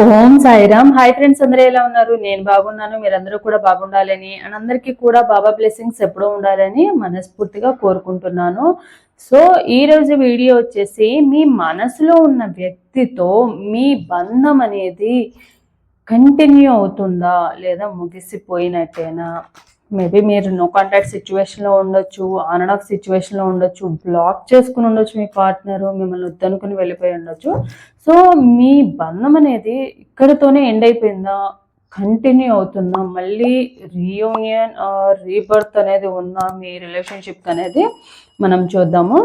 ఓం Sairam. Hi friends అందరూ ఎలా ఉన్నారు? నేను బాగున్నాను మీరందరూ కూడా బాగుండాలని అండ్ అందరికీ కూడా బాబా బ్లెస్సింగ్స్ ఎప్పుడూ ఉండాలని మనస్ఫూర్తిగా కోరుకుంటున్నాను. సో ఈ రోజు వీడియో వచ్చేసి మీ మనసులో ఉన్న వ్యక్తితో మీ బంధం అనేది కంటిన్యూ అవుతుందా లేదా ముగిసిపోయినట్టేనా? మేబీ మీరు నో కాంటాక్ట్ సిచ్యువేషన్లో ఉండొచ్చు ఆన్ అండ్ ఆఫ్ సిచ్యువేషన్లో ఉండొచ్చు బ్లాక్ చేసుకుని ఉండొచ్చు మీ పార్ట్నరు మిమ్మల్ని వద్దనుకుని వెళ్ళిపోయి ఉండొచ్చు. సో మీ బంధం అనేది ఇక్కడితోనే ఎండ్ అయిపోయిందా? కంటిన్యూ అవుతుందా? మళ్ళీ రీయూనియన్ రీబర్త్ అనేది ఉందా? మీ రిలేషన్షిప్ అనేది మనం చూద్దాము.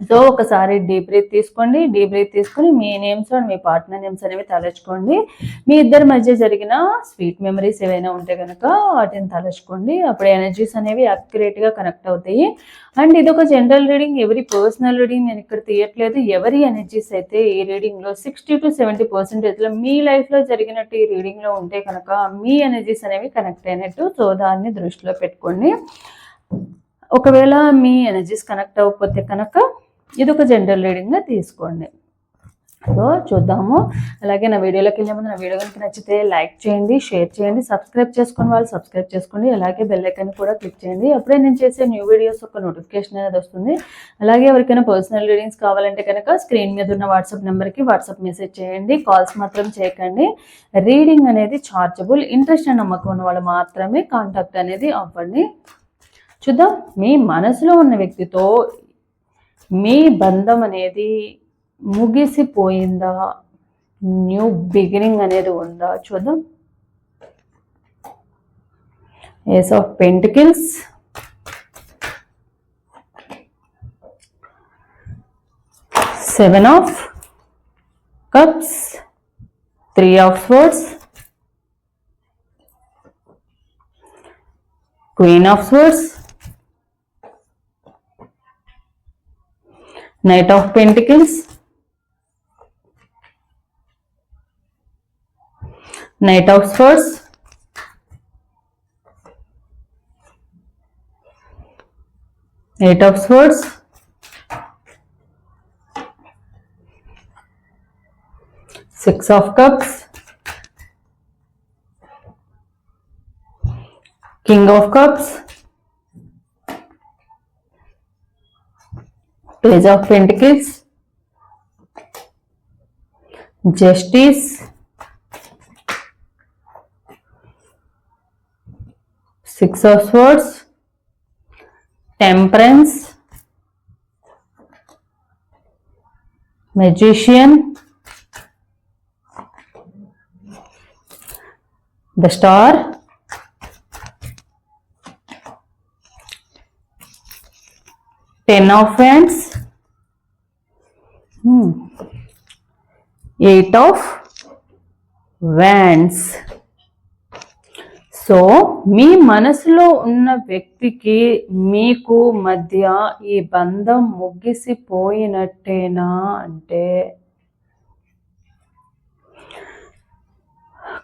సో ఒకసారి డీప్ బ్రీత్ తీసుకోండి. డీప్ బ్రీత్ తీసుకొని మీ నేమ్స్ అండ్ మీ పార్ట్నర్ నేమ్స్ అనేవి తలచుకోండి మీ ఇద్దరి మధ్య జరిగిన స్వీట్ మెమరీస్ ఏవైనా ఉంటే కనుక వాటిని తలచుకోండి అప్పుడు ఎనర్జీస్ అనేవి గా కనెక్ట్ అవుతాయి. అండ్ ఇది ఒక జనరల్ రీడింగ్. ఎవరి పర్సనల్ రీడింగ్ నేను ఇక్కడ తీయట్లేదు. ఎవరి ఎనర్జీస్ అయితే ఈ రీడింగ్లో సిక్స్టీ టు సెవెంటీ పర్సెంటేజ్లో మీ లైఫ్లో జరిగినట్టు ఈ రీడింగ్లో ఉంటే కనుక మీ ఎనర్జీస్ అనేవి కనెక్ట్ అయినట్టు సో దాన్ని దృష్టిలో పెట్టుకోండి. ఒకవేళ మీ ఎనర్జీస్ కనెక్ట్ అవ్వకపోతే కనుక ఇది ఒక జనరల్ రీడింగ్గా తీసుకోండి. సో చూద్దాము. అలాగే నా వీడియోలోకి వెళ్ళే ముందు నా వీడియో కనుక నచ్చితే లైక్ చేయండి షేర్ చేయండి సబ్స్క్రైబ్ చేసుకుని వాళ్ళు సబ్స్క్రైబ్ చేసుకోండి. అలాగే బెల్లైకన్ కూడా క్లిక్ చేయండి. అప్పుడే నేను చేసే న్యూ వీడియోస్ ఒక నోటిఫికేషన్ అనేది వస్తుంది. అలాగే ఎవరికైనా పర్సనల్ రీడింగ్స్ కావాలంటే కనుక స్క్రీన్ మీద ఉన్న వాట్సాప్ నెంబర్కి వాట్సాప్ మెసేజ్ చేయండి. కాల్స్ మాత్రం చేయకండి. రీడింగ్ అనేది చార్జబుల్ ఇంట్రెస్ట్ అండ్ నమ్మకం ఉన్న వాళ్ళు మాత్రమే కాంటాక్ట్ అనేది అవ్వండి. చూద్దాం. మీ మనసులో ఉన్న వ్యక్తితో మీ బంధం అనేది ముగిసిపోయిందా? న్యూ బిగినింగ్ అనేది ఉందా? చూద్దాం. Ace of pentacles seven of cups three of swords queen of swords Knight of Pentacles, Knight of Swords, Eight of Swords, Six of Cups, King of Cups, Page of Pentacles, Justice, Six of Swords, Temperance, Magician, the Star, ten of hands hmm. Eight of wands so మీ మనసులో ఉన్న వ్యక్తికి మీకు మధ్య ఈ బంధం ముగిసిపోయినట్టేనా అంటే?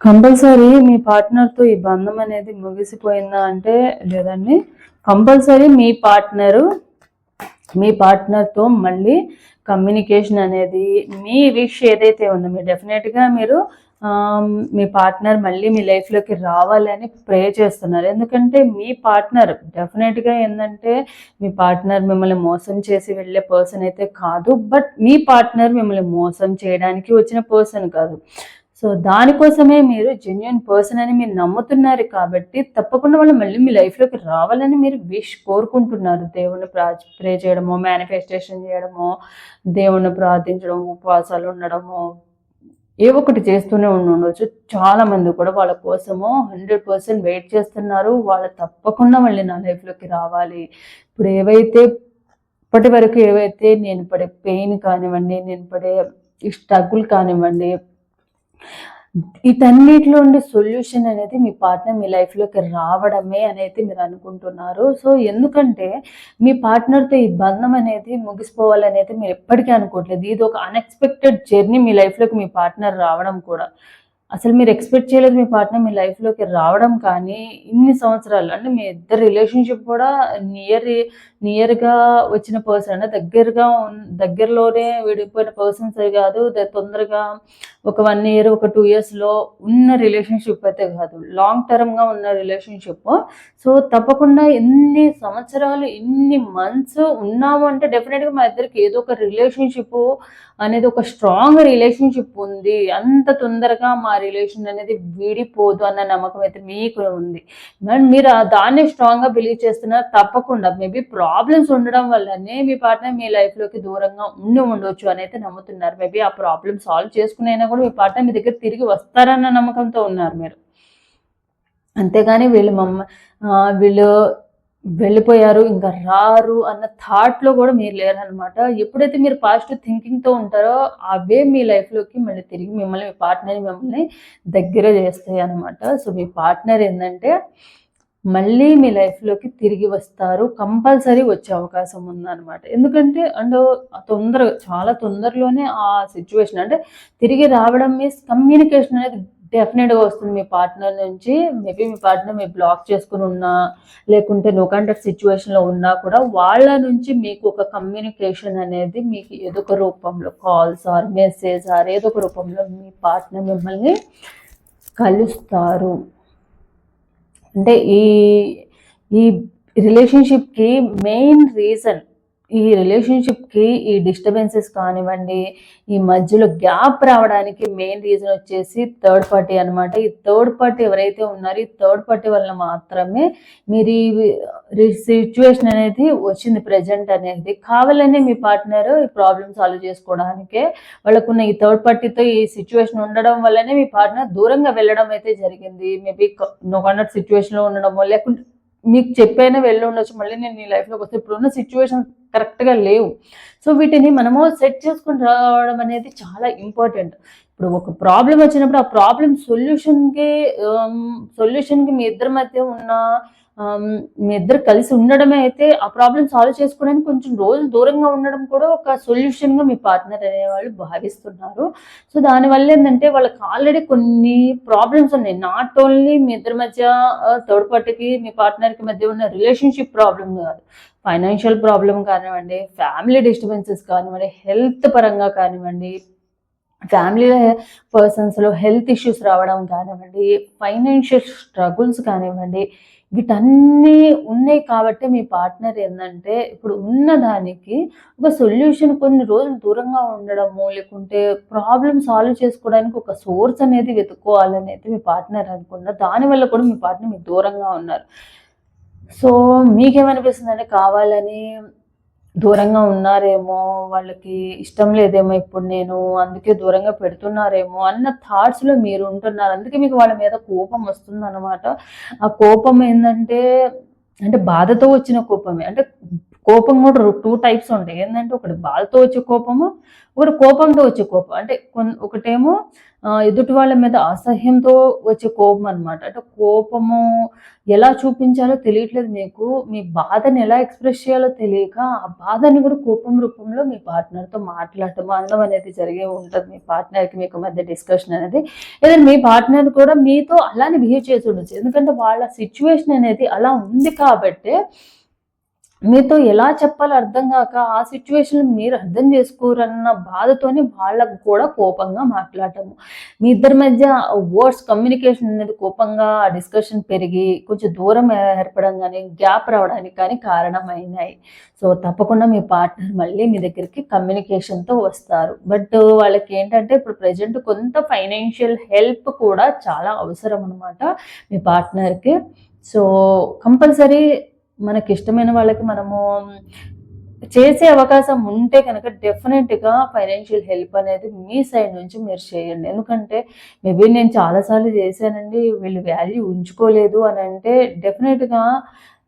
Compulsory మీ పార్ట్నర్తో ఈ బంధం అనేది ముగిసిపోయిందా అంటే లేదండి. కంపల్సరీ మీ పార్ట్నరు మీ పార్ట్నర్తో మళ్ళీ కమ్యూనికేషన్ అనేది మీ విష్ ఏదైతే ఉందో మీరు డెఫినెట్గా మీరు మీ పార్ట్నర్ మళ్ళీ మీ లైఫ్లోకి రావాలని ప్రే చేస్తున్నారు. ఎందుకంటే మీ పార్ట్నర్ డెఫినెట్గా ఏంటంటే మీ పార్ట్నర్ మిమ్మల్ని మోసం చేసి వెళ్ళే పర్సన్ అయితే కాదు బట్ మీ పార్ట్నర్ మిమ్మల్ని మోసం చేయడానికి వచ్చిన పర్సన్ కాదు. సో దానికోసమే మీరు జెన్యున్ పర్సన్ అని మీరు నమ్ముతున్నారు కాబట్టి తప్పకుండా వాళ్ళు మళ్ళీ మీ లైఫ్లోకి రావాలని మీరు విష్ కోరుకుంటున్నారు. దేవుణ్ణి ప్రా ప్రే చేయడమో మేనిఫెస్టేషన్ చేయడమో దేవుణ్ణి ప్రార్థించడం ఉపవాసాలు ఉండడము ఏ ఒకటి చేస్తూనే ఉండొచ్చు. చాలా మంది కూడా వాళ్ళ కోసము హండ్రెడ్ పర్సెంట్ వెయిట్ చేస్తున్నారు. వాళ్ళు తప్పకుండా మళ్ళీ నా లైఫ్లోకి రావాలి. ఇప్పుడు ఏవైతే ఇప్పటి వరకు ఏవైతే నేను పడే పెయిన్ కానివ్వండి నేను పడే స్ట్రగుల్ కానివ్వండి వీటన్నిటిలో ఉండే సొల్యూషన్ అనేది మీ పార్ట్నర్ మీ లైఫ్లోకి రావడమే అనేది మీరు అనుకుంటున్నారు. సో ఎందుకంటే మీ పార్ట్నర్తో ఈ బంధం అనేది ముగిసిపోవాలనేది మీరు ఎప్పటికీ అనుకోవట్లేదు. ఇది ఒక అన్ఎక్స్పెక్టెడ్ జర్నీ మీ లైఫ్లోకి మీ పార్ట్నర్ రావడం కూడా. అసలు మీరు ఎక్స్పెక్ట్ చేయలేదు మీ పార్ట్నర్ మీ లైఫ్లోకి రావడం కానీ ఇన్ని సంవత్సరాలు అంటే మీ ఇద్దరు రిలేషన్షిప్ కూడా నియర్ నియర్గా వచ్చిన పర్సన్ అంటే దగ్గరగా దగ్గరలోనే విడిపోయిన పర్సన్స్ కాదు తొందరగా ఒక వన్ ఇయర్ ఒక టూ ఇయర్స్లో ఉన్న రిలేషన్షిప్ అయితే కాదు. లాంగ్ టర్మ్గా ఉన్న రిలేషన్షిప్ సో తప్పకుండా ఎన్ని సంవత్సరాలు ఎన్ని మంత్స్ ఉన్నాము అంటే డెఫినెట్గా మా ఇద్దరికి ఏదో ఒక రిలేషన్షిప్ అనేది ఒక స్ట్రాంగ్ రిలేషన్షిప్ ఉంది. అంత తొందరగా మా రిలేషన్ అనేది విడిపోదు అన్న నమ్మకం అయితే మీకు ఉంది. మీరు ఆ దాన్ని స్ట్రాంగ్గా బిలీవ్ చేస్తున్నారు తప్పకుండా. మేబీ ప్రాబ్లమ్స్ ఉండడం వల్లనే మీ పార్ట్నర్ మీ లైఫ్లోకి దూరంగా ఉండి ఉండొచ్చు అని అయితే నమ్ముతున్నారు. మేబీ ఆ ప్రాబ్లమ్ సాల్వ్ చేసుకునైనా కూడా మీ పార్ట్నర్ మీ దగ్గర తిరిగి వస్తారన్న నమ్మకంతో ఉన్నారు మీరు. అంతేగాని వీళ్ళు మమ్మ వీళ్ళు వెళ్ళిపోయారు ఇంకా రారు అన్న థాట్లో కూడా మీరు లేరనమాట ఎప్పుడైతే మీరు పాజిటివ్ థింకింగ్తో ఉంటారో అవే మీ లైఫ్లోకి మళ్ళీ తిరిగి మిమ్మల్ని మీ పార్ట్నర్ మిమ్మల్ని దగ్గర చేస్తాయి అనమాట సో మీ పార్ట్నర్ ఏంటంటే మళ్ళీ మీ లైఫ్లోకి తిరిగి వస్తారు. కంపల్సరీ వచ్చే అవకాశం ఉందన్నమాట. ఎందుకంటే అండ్ తొందర చాలా తొందరలోనే ఆ సిచ్యువేషన్ అంటే తిరిగి రావడం మీన్స్ కమ్యూనికేషన్ అనేది డెఫినెట్గా వస్తుంది మీ పార్ట్నర్ నుంచి. మేబీ మీ పార్ట్నర్ మీ బ్లాక్ చేసుకుని ఉన్నా లేకుంటే నో కాంటాక్ట్ సిచ్యువేషన్లో ఉన్నా కూడా వాళ్ళ నుంచి మీకు ఒక కమ్యూనికేషన్ అనేది మీకు ఏదో ఒక రూపంలో కాల్స్ ఆర్ మెసేజ్ ఆర్ ఏదో ఒక రూపంలో మీ పార్ట్నర్ మిమ్మల్ని కలుస్తారు. అంటే ఈ ఈ రిలేషన్షిప్కి మెయిన్ రీజన్ ఈ రిలేషన్షిప్కి ఈ డిస్టర్బెన్సెస్ కానివ్వండి ఈ మధ్యలో గ్యాప్ రావడానికి మెయిన్ రీజన్ వచ్చేసి థర్డ్ పార్టీ అన్నమాట. ఈ థర్డ్ పార్టీ ఎవరైతే ఉన్నారో ఈ థర్డ్ పార్టీ వల్ల మాత్రమే మీరు ఈ సిచ్యువేషన్ అనేది వచ్చింది ప్రజెంట్ అనేది. కావాలనే మీ పార్ట్నర్ ఈ ప్రాబ్లమ్ సాల్వ్ చేసుకోవడానికే వాళ్ళకున్న ఈ థర్డ్ పార్టీతో ఈ సిచ్యువేషన్ ఉండడం వల్లనే మీ పార్ట్నర్ దూరంగా వెళ్ళడం అయితే జరిగింది. మేబీ నో కాంటాక్ట్ సిచ్యువేషన్లో ఉండడమో లేకుంటే మీకు చెప్పైనా వెళ్ళి ఉండొచ్చు. మళ్ళీ నేను నీ లైఫ్లోకి వస్తే ఇప్పుడున్న సిచ్యువేషన్ కరెక్ట్గా లేవు. సో వీటిని మనము సెట్ చేసుకుని రావడం అనేది చాలా ఇంపార్టెంట్ ఇప్పుడు ఒక ప్రాబ్లం వచ్చినప్పుడు ఆ ప్రాబ్లం సొల్యూషన్కి సొల్యూషన్కి మీ ఇద్దరి మధ్య ఉన్న మీ ఇద్దరు కలిసి ఉండడమే అయితే ఆ ప్రాబ్లం సాల్వ్ చేసుకోవడానికి కొంచెం రోజు దూరంగా ఉండడం కూడా ఒక సొల్యూషన్గా మీ పార్ట్నర్ అనేవాళ్ళు భావిస్తున్నారు. సో దానివల్ల ఏంటంటే వాళ్ళకి ఆల్రెడీ కొన్ని ప్రాబ్లమ్స్ ఉన్నాయి. నాట్ ఓన్లీ మీ ఇద్దరి మధ్య థర్డ్ పార్టీకి మీ పార్ట్నర్కి మధ్య ఉన్న రిలేషన్షిప్ ప్రాబ్లం కాదు. ఫైనాన్షియల్ ప్రాబ్లం కానివ్వండి ఫ్యామిలీ డిస్టర్బెన్సెస్ కానివ్వండి హెల్త్ పరంగా కానివ్వండి ఫ్యామిలీ పర్సన్స్లో హెల్త్ ఇష్యూస్ రావడం కానివ్వండి ఫైనాన్షియల్ స్ట్రగుల్స్ కానివ్వండి వీటన్నీ ఉన్నాయి కాబట్టి మీ పార్ట్నర్ ఏంటంటే ఇప్పుడు ఉన్న దానికి ఒక సొల్యూషన్ కొన్ని రోజులు దూరంగా ఉండడము లేకుంటే ప్రాబ్లమ్ సాల్వ్ చేసుకోవడానికి ఒక సోర్స్ అనేది వెతుక్కోవాలని అయితే మీ పార్ట్నర్ అనుకున్నారు. దానివల్ల కూడా మీ పార్ట్నర్ మీకు దూరంగా ఉన్నారు. సో మీకేమనిపిస్తుంది అంటే కావాలని దూరంగా ఉన్నారేమో వాళ్ళకి ఇష్టం లేదేమో ఇప్పుడు నేను అందుకే దూరంగా పెడుతున్నారేమో అన్న థాట్స్లో మీరు ఉంటున్నారు. అందుకే మీకు వాళ్ళ మీద కోపం వస్తుంది అనమాట ఆ కోపం ఏంటంటే అంటే బాధతో వచ్చిన కోపమే. అంటే కోపం కూడా టూ టైప్స్ ఉంటాయి. ఏంటంటే ఒకటి బాధతో వచ్చే కోపము ఒకటి కోపంతో వచ్చే కోపం. అంటే ఒకటేమో ఎదుటి వాళ్ళ మీద అసహ్యంతో వచ్చే కోపం అనమాట అంటే కోపము ఎలా చూపించాలో తెలియట్లేదు మీకు. మీ బాధని ఎలా ఎక్స్ప్రెస్ చేయాలో తెలియక ఆ బాధని కూడా కోపం రూపంలో మీ పార్ట్నర్తో మాట్లాడటం అనడం అనేది జరిగే ఉంటుంది. మీ పార్ట్నర్కి మీకు మధ్య డిస్కషన్ అనేది. ఏదైనా మీ పార్ట్నర్ కూడా మీతో అలానే బిహేవ్ చేసి ఉండొచ్చు. ఎందుకంటే వాళ్ళ సిచ్యువేషన్ అనేది అలా ఉంది కాబట్టి మీతో ఎలా చెప్పాలో అర్థం కాక ఆ సిచ్యువేషన్ మీరు అర్థం చేసుకోరన్న బాధతోనే వాళ్ళకు కూడా కోపంగా మాట్లాడటము. మీ ఇద్దరి మధ్య వర్డ్స్ కమ్యూనికేషన్ అనేది కోపంగా డిస్కషన్ పెరిగి కొంచెం దూరం ఏర్పడం కానీ గ్యాప్ రావడానికి కానీ కారణమైనాయి. సో తప్పకుండా మీ పార్ట్నర్ మళ్ళీ మీ దగ్గరికి కమ్యూనికేషన్తో వస్తారు. బట్ వాళ్ళకి ఏంటంటే ఇప్పుడు ప్రజెంట్ కొంత ఫైనాన్షియల్ హెల్ప్ కూడా చాలా అవసరం అనమాట మీ పార్ట్నర్కి సో కంపల్సరీ మనకి ఇష్టమైన వాళ్ళకి మనము చేసే అవకాశం ఉంటే కనుక డెఫినెట్గా ఫైనాన్షియల్ హెల్ప్ అనేది మీ సైడ్ నుంచి మీరు చేయండి. ఎందుకంటే మేబీ నేను చాలాసార్లు చేశానండి వీళ్ళు వాల్యూ ఉంచుకోలేదు అని అంటే డెఫినెట్గా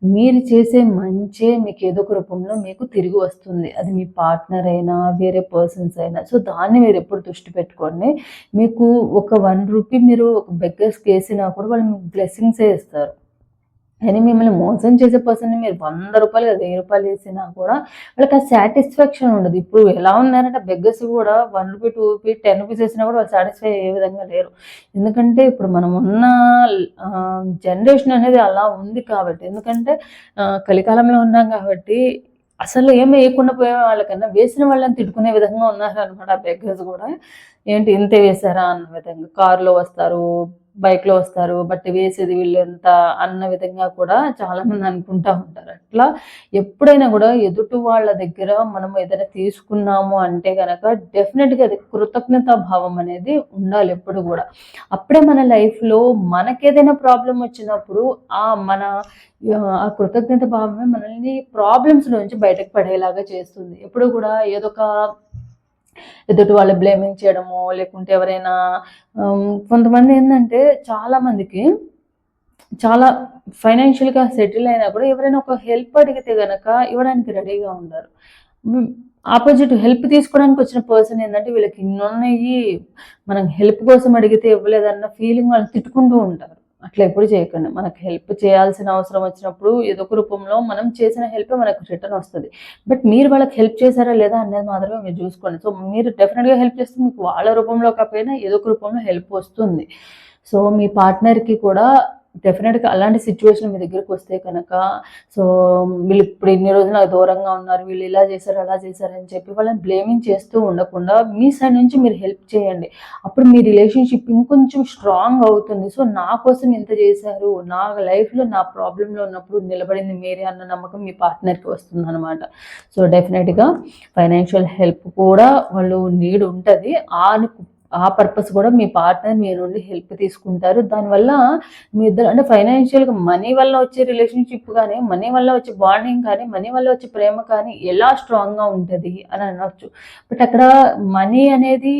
మీరు చేసే మంచే మీకు ఏదో ఒక రూపంలో మీకు తిరిగి వస్తుంది. అది మీ పార్ట్నర్ అయినా వేరే పర్సన్స్ అయినా. సో దాన్ని మీరు ఎప్పుడు దృష్టి పెట్టుకోండి. మీకు ఒక వన్ రూపీ మీరు ఒక బెగ్గర్స్కి వేసినా కూడా వాళ్ళు మీకు బ్లెస్సింగ్సే ఇస్తారు. కానీ మిమ్మల్ని మోసం చేసే పర్సన్ మీరు వంద రూపాయలు వెయ్యి రూపాయలు వేసినా కూడా వాళ్ళకి ఆ సాటిస్ఫాక్షన్ ఉండదు. ఇప్పుడు ఎలా ఉన్నారంటే బెగ్గర్స్ కూడా one rupee two rupee ten rupees వేసినా కూడా వాళ్ళు సాటిస్ఫై అయ్యే విధంగా లేరు. ఎందుకంటే ఇప్పుడు మనం ఉన్న జనరేషన్ అనేది అలా ఉంది కాబట్టి. ఎందుకంటే కలికాలంలో ఉన్నాం కాబట్టి అసలు ఏం వేయకుండా పోయే వాళ్ళకన్నా వేసిన వాళ్ళని తిట్టుకునే విధంగా ఉన్నారు అనమాట ఆ బెగ్గర్స్ కూడా. ఏంటి ఇంతే వేశారా అన్న విధంగా. కారులో వస్తారు బైక్లో వస్తారు. బట్ వేసేది వీళ్ళు ఎంత అన్న విధంగా కూడా చాలా మంది అనుకుంటా ఉంటారు. అట్లా ఎప్పుడైనా కూడా ఎదుటి వాళ్ళ దగ్గర మనం ఏదైనా తీసుకున్నాము అంటే కనుక డెఫినెట్గా అది కృతజ్ఞతా భావం అనేది ఉండాలి ఎప్పుడు కూడా. అప్పుడే మన లైఫ్లో మనకేదైనా ప్రాబ్లం వచ్చినప్పుడు ఆ మన ఆ కృతజ్ఞత భావమే మనల్ని ప్రాబ్లమ్స్ నుంచి బయటకు పడేలాగా చేస్తుంది. ఎప్పుడు కూడా ఏదో ఒక ఎదుటి వాళ్ళు బ్లేమింగ్ చేయడము లేకుంటే ఎవరైనా కొంతమంది ఏంటంటే చాలా మందికి చాలా ఫైనాన్షియల్గా సెటిల్ అయినా కూడా ఎవరైనా ఒక హెల్ప్ అడిగితే కనుక ఇవ్వడానికి రెడీగా ఉండరు. ఆపోజిట్ హెల్ప్ తీసుకోవడానికి వచ్చిన పర్సన్ ఏంటంటే వీళ్ళకి ఇన్నున్నాయి మనం హెల్ప్ కోసం అడిగితే ఇవ్వలేదన్న ఫీలింగ్ వాళ్ళు తిట్టుకుంటూ ఉంటారు. అట్లా ఎప్పుడు చేయకండి. మనకు హెల్ప్ చేయాల్సిన అవసరం వచ్చినప్పుడు ఏదో ఒక రూపంలో మనం చేసిన హెల్ప్ మనకు రిటర్న్ వస్తుంది. బట్ మీరు వాళ్ళకి హెల్ప్ చేశారా లేదా అనేది మాత్రమే మీరు చూసుకోండి. సో మీరు డెఫినెట్గా హెల్ప్ చేస్తే మీకు వాళ్ళ రూపంలో కాకపోయినా ఏదో ఒక రూపంలో హెల్ప్ వస్తుంది. సో మీ పార్ట్నర్కి కూడా డెఫినెట్గా అలాంటి సిచ్యువేషన్ మీ దగ్గరికి వస్తే కనుక సో వీళ్ళు ఇప్పుడు ఇన్ని రోజులు నాకు దూరంగా ఉన్నారు వీళ్ళు ఇలా చేశారు అలా చేశారు అని చెప్పి వాళ్ళని బ్లేమింగ్ చేస్తూ ఉండకుండా మీ సైడ్ నుంచి మీరు హెల్ప్ చేయండి. అప్పుడు మీ రిలేషన్షిప్ ఇంకొంచెం స్ట్రాంగ్ అవుతుంది. సో నా కోసం ఇంత చేశారు నా లైఫ్లో నా ప్రాబ్లంలో ఉన్నప్పుడు నిలబడింది మీరే అన్న నమ్మకం మీ పార్ట్నర్కి వస్తుంది అనమాట సో డెఫినెట్గా ఫైనాన్షియల్ హెల్ప్ కూడా వాళ్ళు నీడ్ ఉంటుంది. ఆ ఆ పర్పస్ కూడా మీ పార్ట్నర్ మీ నుండి హెల్ప్ తీసుకుంటారు. దానివల్ల మీ ఇద్దరు అంటే ఫైనాన్షియల్గా మనీ వల్ల వచ్చే రిలేషన్షిప్ కానీ మనీ వల్ల వచ్చే బాండింగ్ కానీ మనీ వల్ల వచ్చే ప్రేమ కానీ ఎలా స్ట్రాంగ్గా ఉంటుంది అని అనొచ్చు. బట్ అక్కడ మనీ అనేది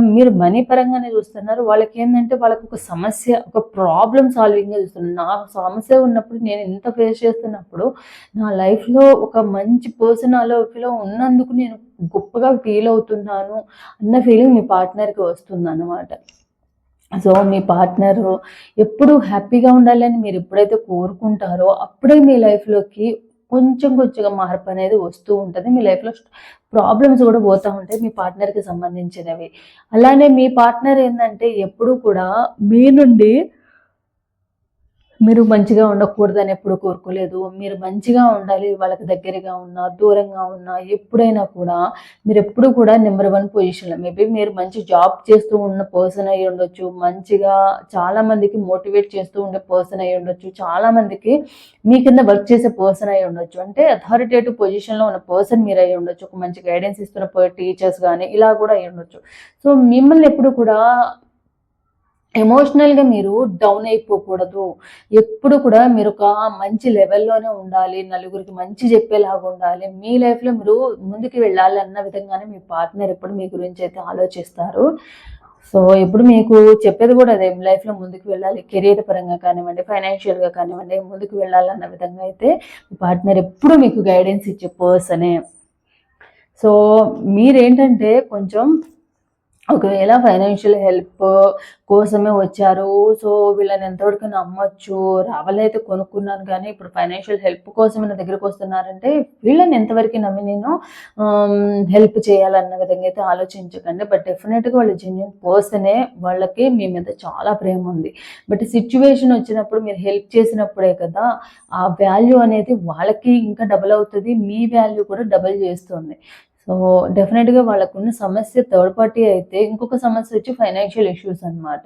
మీరు మనీ పరంగానే చూస్తున్నారు. వాళ్ళకి ఏంటంటే వాళ్ళకి ఒక సమస్య ఒక ప్రాబ్లం సాల్వింగ్గా చూస్తున్నారు. నా సమస్య ఉన్నప్పుడు నేను ఇంత ఫేస్ చేస్తున్నప్పుడు నా లైఫ్లో ఒక మంచి పర్సన్ ఆ ఉన్నందుకు నేను గొప్పగా ఫీల్ అవుతున్నాను అన్న ఫీలింగ్ మీ పార్ట్నర్కి వస్తుంది అన్నమాట సో మీ పార్ట్నర్ ఎప్పుడు హ్యాపీగా ఉండాలని మీరు ఎప్పుడైతే కోరుకుంటారో అప్పుడే మీ లైఫ్లోకి కొంచెం కొంచెంగా మార్పు అనేది వస్తూ ఉంటుంది. మీ లైఫ్లో ప్రాబ్లమ్స్ కూడా పోతూ ఉంటాయి మీ పార్ట్నర్కి సంబంధించినవి. అలానే మీ పార్ట్నర్ ఏంటంటే ఎప్పుడూ కూడా మీ నుండి మీరు మంచిగా ఉండకూడదని ఎప్పుడు కోరుకోలేదు. మీరు మంచిగా ఉండాలి వాళ్ళకి దగ్గరగా ఉన్నా దూరంగా ఉన్నా ఎప్పుడైనా కూడా మీరు ఎప్పుడు కూడా నెంబర్ వన్ పొజిషన్లో మేబీ మీరు మంచి జాబ్ చేస్తూ ఉన్న పర్సన్ అయి ఉండొచ్చు మంచిగా చాలా మందికి మోటివేట్ చేస్తూ ఉండే పర్సన్ అయి ఉండొచ్చు చాలా మందికి మీ కింద వర్క్ చేసే పర్సన్ అయి ఉండొచ్చు. అంటే అథారిటేటివ్ పొజిషన్లో ఉన్న పర్సన్ మీరు అయి ఉండొచ్చు. ఒక మంచి గైడెన్స్ ఇస్తున్న టీచర్స్ కానీ ఇలా కూడా అయి ఉండొచ్చు. సో మిమ్మల్ని ఎప్పుడు కూడా ఎమోషనల్గా మీరు డౌన్ అయిపోకూడదు. ఎప్పుడు కూడా మీరు ఒక మంచి లెవెల్లోనే ఉండాలి నలుగురికి మంచి చెప్పేలాగా ఉండాలి. మీ లైఫ్లో మీరు ముందుకు వెళ్ళాలి అన్న విధంగానే మీ పార్ట్నర్ ఎప్పుడు మీ గురించి అయితే ఆలోచిస్తారు. సో ఎప్పుడు మీకు చెప్పేది కూడా అదే లైఫ్లో ముందుకు వెళ్ళాలి కెరీర్ పరంగా కానివ్వండి ఫైనాన్షియల్గా కానివ్వండి ముందుకు వెళ్ళాలన్న విధంగా అయితే మీ పార్ట్నర్ ఎప్పుడు మీకు గైడెన్స్ ఇచ్చే పర్సనే సో మీరేంటంటే కొంచెం ఒకవేళ ఫైనాన్షియల్ హెల్ప్ కోసమే వచ్చారు సో వీళ్ళని ఎంతవరకు నమ్మొచ్చు రావాలైతే కొనుక్కున్నాను కానీ ఇప్పుడు ఫైనాన్షియల్ హెల్ప్ కోసం నా దగ్గరకు వస్తున్నారంటే వీళ్ళని ఎంతవరకు నమ్మి నేను హెల్ప్ చేయాలన్న విధంగా అయితే ఆలోచించకండి. బట్ డెఫినెట్గా వాళ్ళు జెన్యున్ పర్సనే వాళ్ళకి మీ మీద చాలా ప్రేమ ఉంది. బట్ సిచ్యువేషన్ వచ్చినప్పుడు మీరు హెల్ప్ చేసినప్పుడే కదా ఆ వాల్యూ అనేది వాళ్ళకి ఇంకా డబుల్ అవుతుంది మీ వాల్యూ కూడా డబుల్ చేస్తుంది. సో డెఫినెట్గా వాళ్ళకున్న సమస్య థర్డ్ పార్టీ అయితే ఇంకొక సమస్య వచ్చి ఫైనాన్షియల్ ఇష్యూస్ అన్నమాట.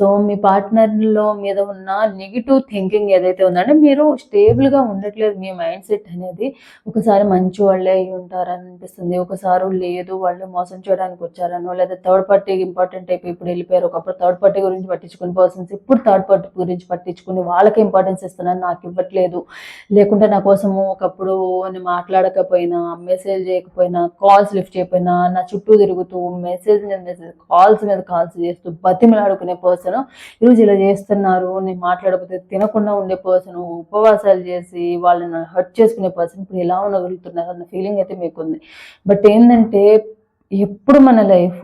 సో మీ పార్ట్నర్లో మీద ఉన్న నెగిటివ్ థింకింగ్ ఏదైతే ఉందంటే మీరు స్టేబుల్గా ఉండట్లేదు మీ మైండ్ సెట్ అనేది. ఒకసారి మంచి వాళ్ళే అయి ఉంటారని అనిపిస్తుంది. ఒకసారి లేదు వాళ్ళు మోసం చేయడానికి వచ్చారనో లేదా థర్డ్ పార్టీ ఇంపార్టెంట్ అయిపోయి ఇప్పుడు వెళ్ళిపోయారు ఒకప్పుడు థర్డ్ పార్టీ గురించి పట్టించుకుని పర్సన్స్ ఇప్పుడు థర్డ్ పార్టీ గురించి పట్టించుకుని వాళ్ళకి ఇంపార్టెన్స్ ఇస్తున్నాను నాకు ఇవ్వట్లేదు. లేకుంటే నా కోసము ఒకప్పుడు నేను మాట్లాడకపోయినా మెసేజ్ చేయకపోయినా కాల్స్ లిఫ్ట్ చేయకపోయినా నా చుట్టూ తిరుగుతూ మెసేజ్ మీద మెసేజ్ కాల్స్ మీద కాల్స్ చేస్తూ బతిమలాడుకునే పర్సన్ ఈరోజు ఇలా చేస్తున్నారు నేను మాట్లాడకపోతే తినకుండా ఉండే పర్సన్ ఉపవాసాలు చేసి వాళ్ళని హర్ట్ చేసుకునే పర్సన్ ఇప్పుడు ఎలా ఉండగలుగుతున్నారు అన్న ఫీలింగ్ అయితే మీకు ఉంది బట్ ఏంటంటే ఎప్పుడు మన లైఫ్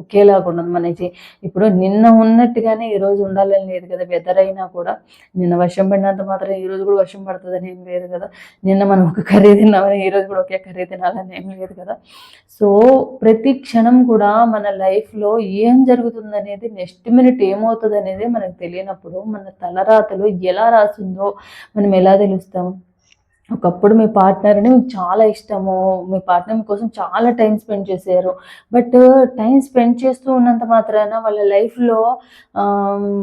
ఒకేలాగా ఉండదు. మన ఇప్పుడు నిన్న ఉన్నట్టుగానే ఈ రోజు ఉండాలని లేదు కదా. వెదర్ అయినా కూడా నిన్న వర్షం పడినంత మాత్రం ఈ రోజు కూడా వర్షం పడుతుందని ఏం లేదు కదా. నిన్న మనం ఒక కర్రీ తిన్నామని ఈరోజు కూడా ఒకే కర్రీ తినాలని ఏం లేదు కదా. సో ప్రతి క్షణం కూడా మన లైఫ్లో ఏం జరుగుతుంది అనేది నెక్స్ట్ మినిట్ ఏమవుతుంది అనేది మనకు తెలియనప్పుడు మన తలరాతలు ఎలా రాసిందో మనం ఎలా తెలుస్తాం? ఒకప్పుడు మీ పార్ట్నర్ని మీకు చాలా ఇష్టము. మీ పార్ట్నర్ మీకోసం చాలా టైం స్పెండ్ చేశారు. బట్ టైం స్పెండ్ చేస్తూ ఉన్నంత మాత్రాన వాళ్ళ లైఫ్లో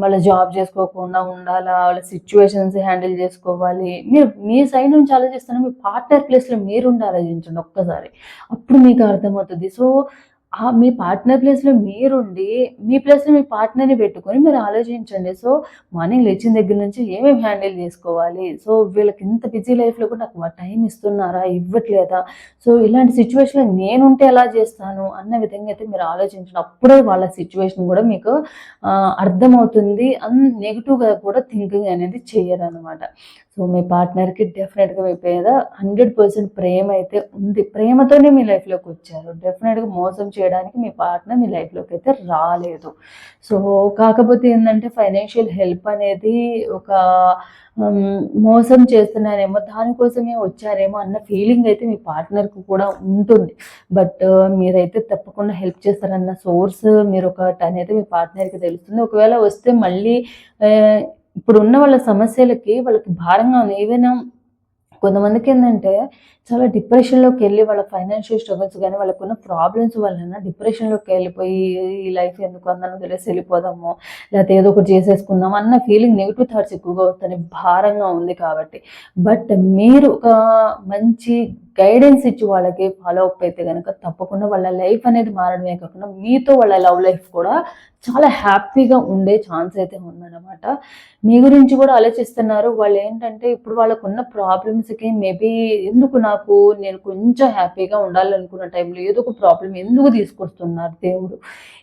వాళ్ళ జాబ్ చేసుకోకుండా ఉండాలా? వాళ్ళ సిచ్యువేషన్స్ హ్యాండిల్ చేసుకోవాలి. మీరు మీ సైడ్ నుంచి ఆలోచిస్తున్న మీ పార్ట్నర్ ప్లేస్లో మీరు ఉండాలి ఆలోచించండి ఒక్కసారి. అప్పుడు మీకు అర్థమవుతుంది. సో మీ పార్ట్నర్ ప్లేస్లో మీరుండి మీ ప్లేస్లో మీ పార్ట్నర్ని పెట్టుకొని మీరు ఆలోచించండి. సో మార్నింగ్ లేచిన దగ్గర నుంచి ఏమేమి హ్యాండిల్ చేసుకోవాలి? సో వీళ్ళకి ఇంత బిజీ లైఫ్లో కూడా నాకు టైం ఇస్తున్నారా? ఇవ్వట్లేదా? సో ఇలాంటి సిచ్యువేషన్లో నేనుంటే ఎలా చేస్తాను? అన్న విధంగా అయితే మీరు ఆలోచించండి. అప్పుడే వాళ్ళ సిచ్యువేషన్ కూడా మీకు అర్థమవుతుంది. అన్ నెగిటివ్గా కూడా థింకింగ్ అనేది చేయరు అనమాట సో మీ పార్ట్నర్కి డెఫినెట్గా మీ మీద హండ్రెడ్ పర్సెంట్ ప్రేమ అయితే ఉంది. ప్రేమతోనే మీ లైఫ్లోకి వచ్చారు. డెఫినెట్గా మోసం చేయడానికి మీ పార్ట్నర్ మీ లైఫ్లోకి అయితే రాలేదు. సో కాకపోతే ఏంటంటే ఫైనాన్షియల్ హెల్ప్ అనేది ఒక మోసం చేస్తున్నారేమో దానికోసమే వచ్చారేమో అన్న ఫీలింగ్ అయితే మీ పార్ట్నర్కి కూడా ఉంటుంది. బట్ మీరైతే తప్పకుండా హెల్ప్ చేస్తారన్న సోర్స్ మీరు ఒకటి అనేది మీ పార్ట్నర్కి తెలుస్తుంది. ఒకవేళ వస్తే మళ్ళీ ఇప్పుడు ఉన్న వాళ్ళ సమస్యలకి వాళ్ళకి భారంగా ఉంది. ఏవైనా కొంతమందికి ఏంటంటే చాలా డిప్రెషన్లోకి వెళ్ళి వాళ్ళ ఫైనాన్షియల్ స్ట్రగుల్స్ కానీ వాళ్ళకున్న ప్రాబ్లమ్స్ వలన డిప్రెషన్లోకి వెళ్ళిపోయి ఈ లైఫ్ ఎందుకు అందరం తెలిసి వెళ్ళిపోదాము లేకపోతే ఏదో ఒకటి చేసేసుకుందాం అన్న ఫీలింగ్ నెగిటివ్ థాట్స్ ఎక్కువగా వస్తాయి. భారంగా ఉంది కాబట్టి. బట్ మీరు ఒక మంచి గైడెన్స్ ఇచ్చి వాళ్ళకి ఫాలో అప్ అయితే కనుక తప్పకుండా వాళ్ళ లైఫ్ అనేది మారడమే కాకుండా మీతో వాళ్ళ లవ్ లైఫ్ కూడా చాలా హ్యాపీగా ఉండే ఛాన్స్ అయితే ఉందన్నమాట. మీ గురించి కూడా ఆలోచిస్తున్నారు. వాళ్ళు ఏంటంటే ఇప్పుడు వాళ్ళకున్న ప్రాబ్లమ్స్కి మేబీ ఎందుకు నాకు నేను కొంచెం హ్యాపీగా ఉండాలనుకున్న టైంలో ఏదో ఒక ప్రాబ్లం ఎందుకు తీసుకొస్తున్నారు దేవుడు?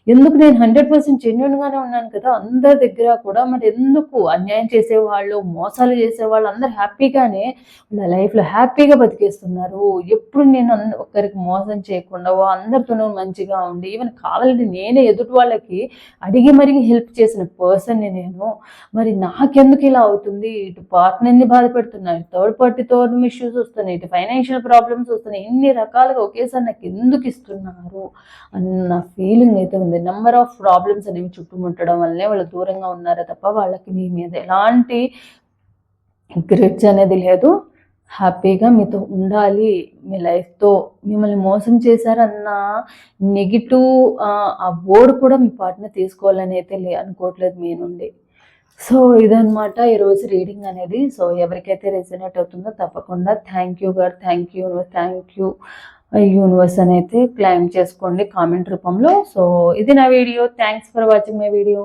ఎందుకు నేను హండ్రెడ్ పర్సెంట్ జెన్యున్గానే ఉన్నాను కదా? అందరి దగ్గర కూడా మరి ఎందుకు అన్యాయం చేసేవాళ్ళు మోసాలు చేసేవాళ్ళు అందరు హ్యాపీగానే వాళ్ళ లైఫ్లో హ్యాపీగా బతికేస్తున్నారు? ఎప్పుడు నేను ఒక్కరికి మోసం చేయకుండా ఓ అందరితోనూ మంచిగా ఉండి ఈవెన్ కావాలంటే నేనే ఎదుటి వాళ్ళకి అడిగి మరిగి హెల్ప్ చేసిన పర్సన్ని నేను. మరి నాకెందుకు ఇలా అవుతుంది? ఇటు పార్ట్నర్ని బాధ పెడుతున్నాను థర్డ్ పార్టీతో ఇష్యూస్ వస్తున్నాయి ఇటు ఫైనాన్షియల్ ప్రాబ్లమ్స్ వస్తున్నాయి ఇన్ని రకాలుగా ఒకేసారి నాకు ఎందుకు ఇస్తున్నారు? అన్న ఫీలింగ్ అయితే ఉంది. నెంబర్ ఆఫ్ ప్రాబ్లమ్స్ అనేవి చుట్టుముట్టడం వల్లే వాళ్ళు దూరంగా ఉన్నారా తప్ప వాళ్ళకి మీ మీద ఎలాంటి గ్రిడ్జ్ అనేది లేదు. హ్యాపీగా మీతో ఉండాలి. మీ లైఫ్తో మిమ్మల్ని మోసం చేశారన్న నెగిటివ్ ఆ వర్డ్ కూడా మీ పార్ట్నర్ తీసుకోవాలని అయితే లే అనుకోవట్లేదు మీ నుండి. సో ఇదనమాట ఈరోజు రీడింగ్ అనేది. సో ఎవరికైతే రెసినేట్ అవుతుందో తప్పకుండా thank you God thank you thank you universe అని అయితే క్లైమ్ చేసుకోండి కామెంట్ రూపంలో. సో ఇది నా video. Thanks for watching my video